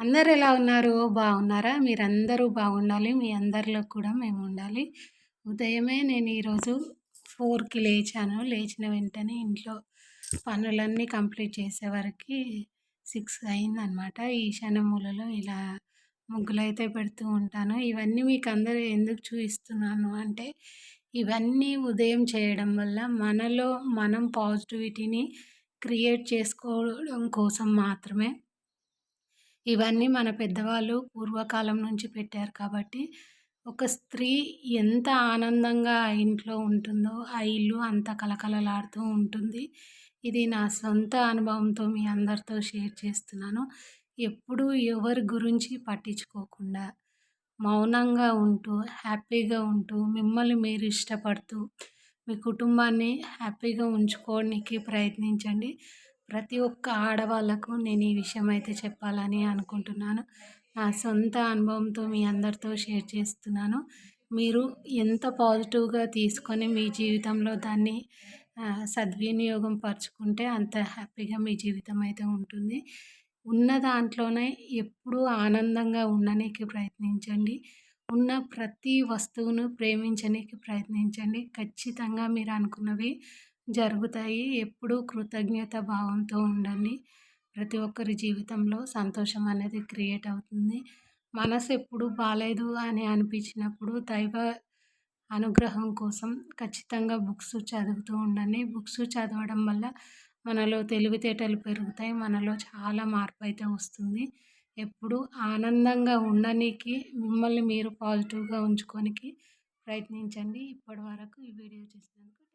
అందరు ఎలా ఉన్నారు? బాగున్నారా? మీరందరూ బాగుండాలి. మీ అందరిలో కూడా మేము ఉండాలి ఉదయమే నేను ఈరోజు ఫోర్కి లేచాను. లేచిన వెంటనే ఇంట్లో పనులన్నీ కంప్లీట్ చేసేవరకు సిక్స్ అయిందనమాట ఈశాన్య మూలలో ఇలా ముగ్గులు అయితే పెడుతూ ఉంటాను. ఇవన్నీ మీకు అందరూ ఎందుకు చూపిస్తున్నాను అంటే ఇవన్నీ ఉదయం చేయడం వల్ల మనలో మనం పాజిటివిటీని క్రియేట్ చేసుకోవడం కోసం మాత్రమే. ఇవన్నీ మన పెద్దవాళ్ళు పూర్వకాలం నుంచి పెట్టారు కాబట్టి ఒక స్త్రీ ఎంత ఆనందంగా ఆ ఇంట్లో ఉంటుందో ఆ ఇల్లు అంత కలకలలాడుతూ ఉంటుంది. ఇది నా సొంత అనుభవంతో మీ అందరితో షేర్ చేస్తున్నాను. ఎప్పుడూ ఎవరి గురించి పట్టించుకోకుండా మౌనంగా ఉంటూ హ్యాపీగా ఉంటూ మిమ్మల్ని మీరు ఇష్టపడుతూ మీ కుటుంబాన్ని హ్యాపీగా ఉంచుకోవడానికి ప్రయత్నించండి. ప్రతి ఒక్క ఆడవాళ్ళకు నేను ఈ విషయం అయితే చెప్పాలని అనుకుంటున్నాను. నా సొంత అనుభవంతో మీ అందరితో షేర్ చేస్తున్నాను. మీరు ఎంత పాజిటివ్గా తీసుకొని మీ జీవితంలో దాన్ని సద్వినియోగం పరుచుకుంటే అంత హ్యాపీగా మీ జీవితం అయితే ఉంటుంది. ఉన్న దాంట్లోనే ఎప్పుడూ ఆనందంగా ఉండడానికి ప్రయత్నించండి. ఉన్న ప్రతి వస్తువును ప్రేమించడానికి ప్రయత్నించండి. ఖచ్చితంగా మీరు అనుకున్నవి జరుగుతాయి. ఎప్పుడూ కృతజ్ఞత భావంతో ఉండండి. ప్రతి ఒక్కరి జీవితంలో సంతోషం అనేది క్రియేట్ అవుతుంది. మనసు ఎప్పుడు బాగాలేదు అని అనిపించినప్పుడు దైవ అనుగ్రహం కోసం ఖచ్చితంగా బుక్స్ చదువుతూ ఉండండి. బుక్స్ చదవడం వల్ల మనలో తెలివితేటలు పెరుగుతాయి. మనలో చాలా మార్పు అయితే వస్తుంది. ఎప్పుడు ఆనందంగా ఉండడానికి మిమ్మల్ని మీరు పాజిటివ్గా ఉంచుకోనికి ప్రయత్నించండి. ఇప్పటి వరకు ఈ వీడియో చూసినందుకు